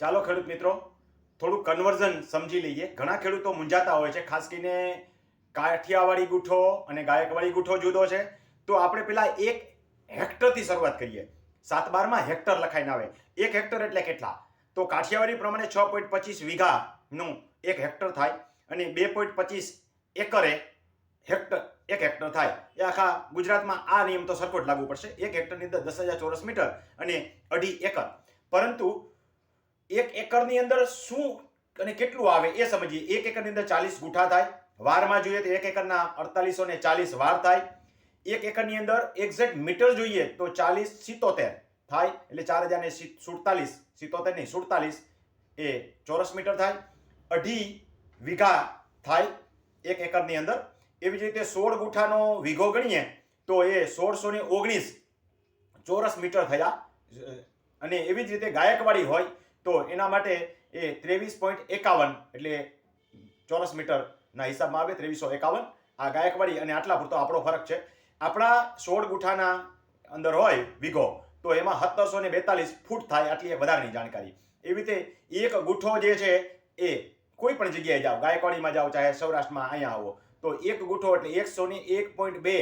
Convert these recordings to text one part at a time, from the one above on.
ચાલો ખેડૂત મિત્રો, થોડું કન્વર્ઝન સમજી લઈએ. ઘણા ખેડૂતો મૂંઝાતા હોય છે, ખાસ કરીને કાઠિયાવાડી ગુઠો અને ગાયકવાડી ગુઠો જુદો છે. તો આપણે પેલા એક હેક્ટરથી શરૂઆત કરીએ. સાત બારમાં હેક્ટર લખાઈને આવે. એક હેક્ટર એટલે કેટલા? તો કાઠિયાવાડી પ્રમાણે છ પોઈન્ટ પચીસ વીઘાનું એક હેક્ટર થાય અને બે પોઈન્ટ પચીસ એકરે હેક્ટર, એક હેક્ટર થાય. એ આખા ગુજરાતમાં આ નિયમ તો સરખો જ લાગુ પડશે. એક હેક્ટરની અંદર દસ હજાર ચોરસ મીટર અને અઢી એકર. પરંતુ એક એકરની અંદર શું અને કેટલું આવે એ સમજીએ. એક એકરની અંદર ચાલીસ ગુઠા થાય. વારમાં જોઈએ તો એક એકરના અડતાલીસો ને ચાલીસ વાર થાય. એક એકરની અંદર એક્ઝેક્ટ મીટર જોઈએ તો ચાલીસ સિત્તોતેર થાય. એટલે ચાર હજાર ને સુડતાલીસ, સિત્તોતેર નહીં, સુડતાલીસ એ ચોરસ મીટર થાય. અઢી વીઘા થાય એક એકરની અંદર. એવી જ રીતે સોળ ગુઠાનો વીઘો ગણીએ તો એ સોળસો ને ઓગણીસ ચોરસ મીટર થયા. અને એવી જ રીતે ગાયકવાડી હોય તો એના માટે એ ત્રેવીસ પોઈન્ટ એકાવન એટલે ચોરસ મીટરના હિસાબમાં આવે ત્રેવીસો એકાવન. આ ગાયકવાડી અને આટલા પૂરતો આપણો ફરક છે. આપણા સોળ ગુઠાના અંદર હોય વીઘો, તો એમાં સત્તરસો ને બેતાલીસ ફૂટ થાય આટલી એક વધારાની જાણકારી. એવી રીતે એક ગુઠ્ઠો જે છે એ કોઈ પણ જગ્યાએ જાઓ, ગાયકવાડીમાં જાઓ, ચાહે સૌરાષ્ટ્રમાં અહીંયા આવો, તો એક ગુઠ્ઠો એટલે એકસો ને એક પોઈન્ટ બે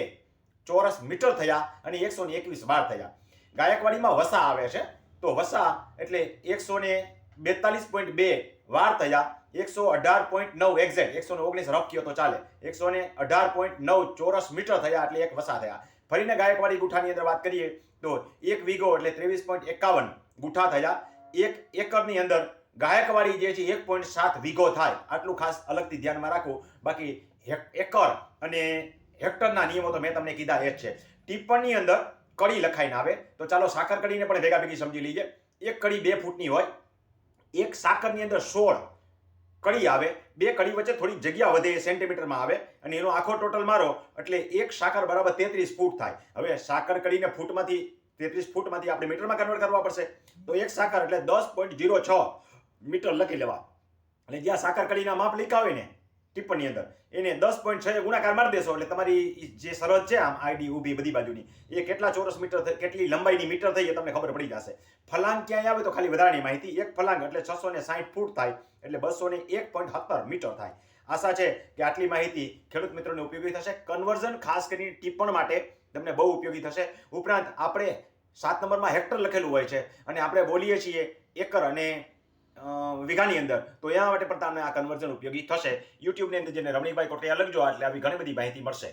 ચોરસ મીટર થયા અને એકસો ને એકવીસ વાર થયા. ગાયકવાડીમાં વસા આવે છે. તો વસા એટલે એકસો ને બેતાલીસ પોઈન્ટ બે વાર થયા. એકસો અઢાર પોઈન્ટ નવ એક્ઝેક્ટ એકસો ને ઓગણીસ રફ કયો તો ચાલે. એકસો ને અઢાર પોઈન્ટ નવ ચોરસ મીટર થયા એટલે એક વસા થયા. ફરીને ગાયકવાડી ગુઠાની અંદર વાત કરીએ તો એક વીઘો એટલે ત્રેવીસ પોઈન્ટ એકાવન ગુઠા થયા. એક એકરની અંદર ગાયકવાડી જે છે એક પોઈન્ટ સાત વીઘો થાય. આટલું ખાસ અલગથી ધ્યાનમાં રાખો. બાકી એકર અને હેક્ટરના નિયમો તો મેં તમને કીધા એ જ છે. ટિપ્પણની અંદર કડી લખાઈને આવે, તો ચાલો સાકર કડીને પણ ભેગા ભેગી સમજી લઈએ. એક કડી બે ફૂટની હોય, એક સાકરની અંદર સોળ કડી આવે, બે કડી વચ્ચે થોડી જગ્યા વધે સેન્ટીમીટરમાં આવે, અને એનો આખો ટોટલ મારો, એટલે એક સાકર બરાબર તેત્રીસ ફૂટ થાય. હવે સાકર કડીને ફૂટમાંથી, તેત્રીસ ફૂટમાંથી આપણે મીટરમાં કન્વર્ટ કરવા પડશે. તો એક સાકર એટલે દસ પોઈન્ટ જીરો છ મીટર લખી લેવા. અને જ્યાં સાકર કડીના માપ હોય ને ટિપ્પણની અંદર. એને દસ પોઈન્ટ છ ગુણાકાર મારી દેશો, એટલે તમારી જે સરહદ છે, આમ આઈડી ઊભી બધી બાજુની, એ કેટલા ચોરસ મીટર કેટલી લંબાઈની મીટર થઈ એ તમને ખબર પડી જશે. ફલાંગ ક્યાંય આવે તો ખાલી વધારાની માહિતી. એક ફલાંગ એટલે છસો ને સાઠ ફૂટ થાય, એટલે બસો ને એક પોઈન્ટ સત્તર મીટર થાય. આશા છે કે આટલી માહિતી ખેડૂત મિત્રોને ઉપયોગી થશે. કન્વર્ઝન ખાસ કરીને ટિપ્પણ માટે તમને બહુ ઉપયોગી થશે. ઉપરાંત આપણે સાત નંબરમાં હેક્ટર લખેલું હોય છે, અને આપણે બોલીએ છીએ એકર અને વીઘાની અંદર. તો એના માટે પણ તમને આ કન્વર્ઝન ઉપયોગી થશે. યુટ્યુબની અંદર જેને રમણીકભાઈ કોટડિયા લખજો, એટલે આવી ઘણી બધી માહિતી મળશે.